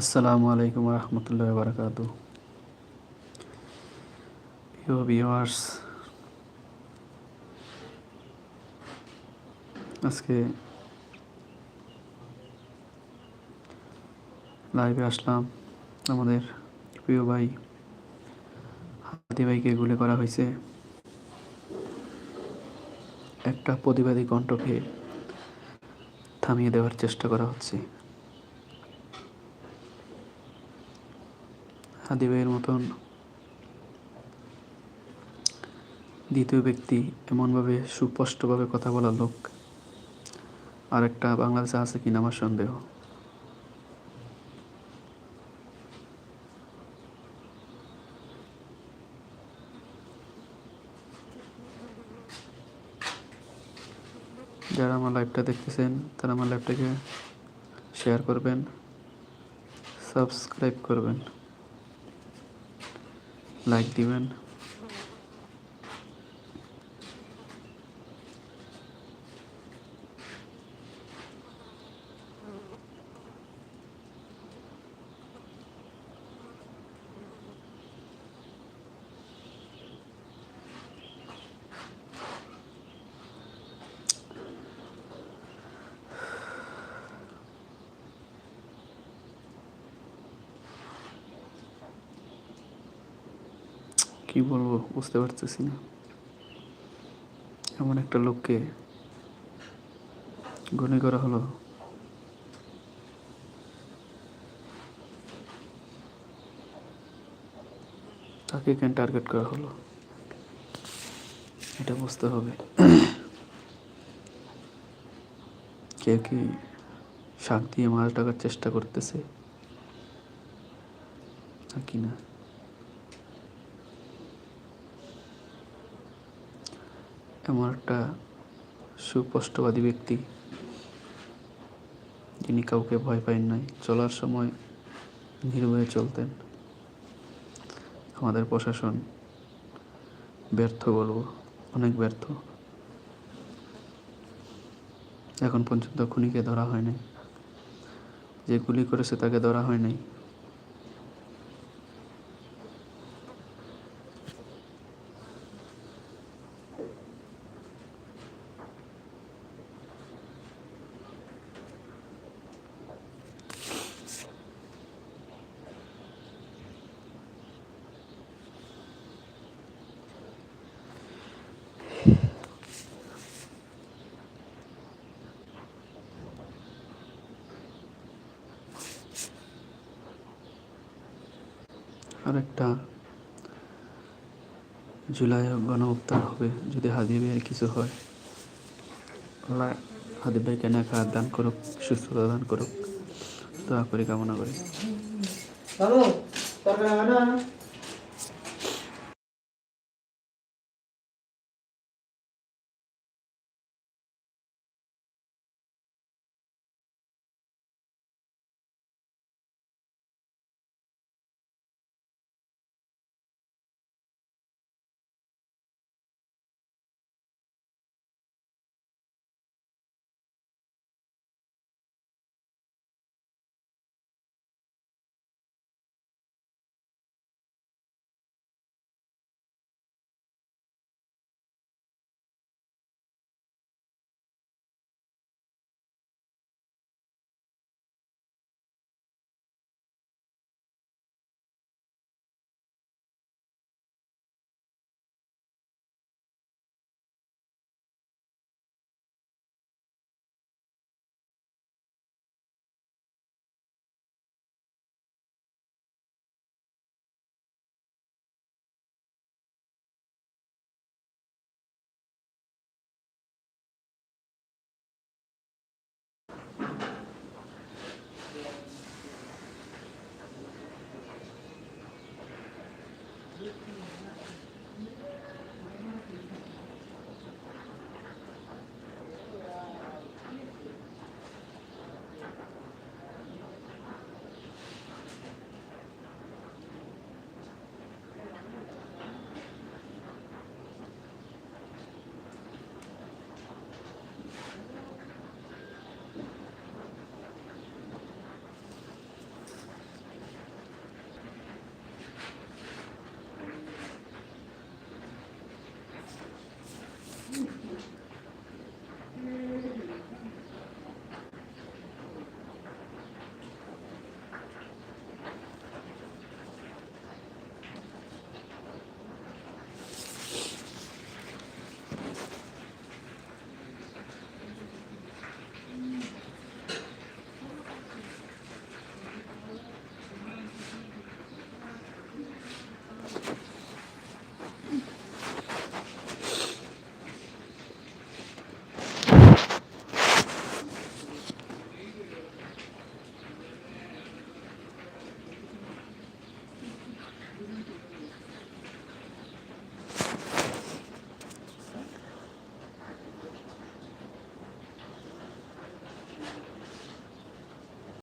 আসসালামু আলাইকুম রহমতুল্লাহ বারকাত আজকে লাইভে আসলাম। আমাদের প্রিয় ভাই হাতি ভাইকে গুলি করা হয়েছে। একটা প্রতিবাদী কণ্ঠকে থামিয়ে দেওয়ার চেষ্টা করা হচ্ছে। হাদি ভাইয়ের মতন দ্বিতীয় ব্যক্তি এমনভাবে সুস্পষ্টভাবে কথা বলা লোক। আর একটা বাংলাদেশে আছে কিনা আমার সন্দেহ। যারা আমার লাইভটা দেখতেছেন, তারা আমার লাইভটাকে শেয়ার করবেন সাবস্ক্রাইব করবেন। লাইক দিবেন কি বলব, বুঝতে পারতেছি না। এমন একটা লোককে গুলি করা হলো। তাকে কেন টার্গেট করা হলো? এটা বুঝতে হবে। কেউ কি শাক দিয়ে মাছ ডাকার চেষ্টা করতেছে? নাকি না? এমন একটা সুস্পষ্টবাদী ব্যক্তি যিনি কাউকে ভয় পান নাই, চলার সময় নির্ভয়ে চলতেন। আমাদের প্রশাসন ব্যর্থ বলব, অনেক ব্যর্থ। এখন পর্যন্ত খুনিকে ধরা হয় নাই। যে গুলি করেছে তাকে ধরা হয় নাই। আরেকটা জুলাই গণ হবে যদি হাদি ভাইয়ের কিছু হয়। আল্লাহ হাদি ভাইকে নেখা দান করুক, সুস্থতা দান করুক। দোয়া করে, কামনা করি।